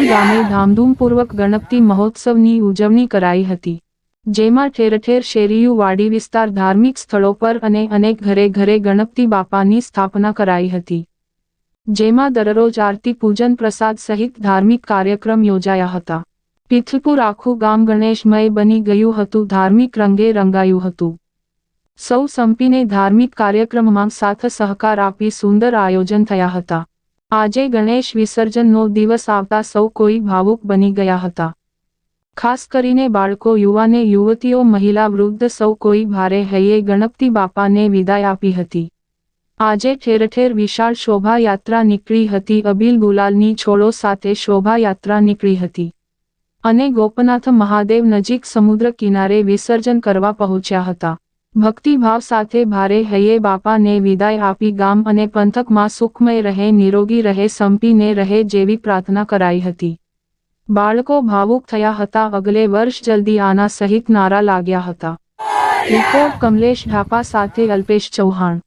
ગામે ધામધૂમપૂર્વક ગણપતિ મહોત્સવની ઉજવણી કરાઈ હતી, જેમાં ઠેર શેરીયું વાડી વિસ્તાર ધાર્મિક સ્થળો પર અને અનેક ઘરે ઘરે ગણપતિ બાપાની સ્થાપના કરાઈ હતી, જેમાં દરરોજ આરતી પૂજન પ્રસાદ સહિત ધાર્મિક કાર્યક્રમ યોજાયા હતા. પીથલપુર આખું ગામ ગણેશમય બની ગયું હતું, ધાર્મિક રંગે રંગાયું હતું. સૌ સંપીને ધાર્મિક કાર્યક્રમમાં સાથ સહકાર આપી સુંદર આયોજન થયા હતા. આજે ગણેશ વિસર્જનનો દિવસ આવતા સૌ કોઈ ભાવુક બની ગયા હતા. ખાસ કરીને બાળકો, યુવાને, યુવતીઓ, મહિલા વૃદ્ધ સૌ કોઈ ભારે હૈયે ગણપતિ બાપાને વિદાય આપી હતી. આજે ઠેર ઠેર વિશાળ શોભાયાત્રા નીકળી હતી. અબીલ ગુલાલની છોડો સાથે શોભાયાત્રા નીકળી હતી. અને ગોપનાથ મહાદેવ નજીક સમુદ્ર કિનારે વિસર્જન કરવા પહોંચ્યા હતા. ભક્તિભાવ સાથે ભારે હૈયે બાપાને વિદાય આપી ગામ અને પંથકમાં સુખમય રહે, નિરોગી રહે, સંપીને રહે જેવી પ્રાર્થના કરાઈ હતી. બાળકો ભાવુક થયા હતા, અગલે વર્ષ જલ્દી આના સહિત નારા લાગ્યા હતા. રિપોર્ટ કમલેશ ઢાપા સાથે અલ્પેશ ચૌહાણ.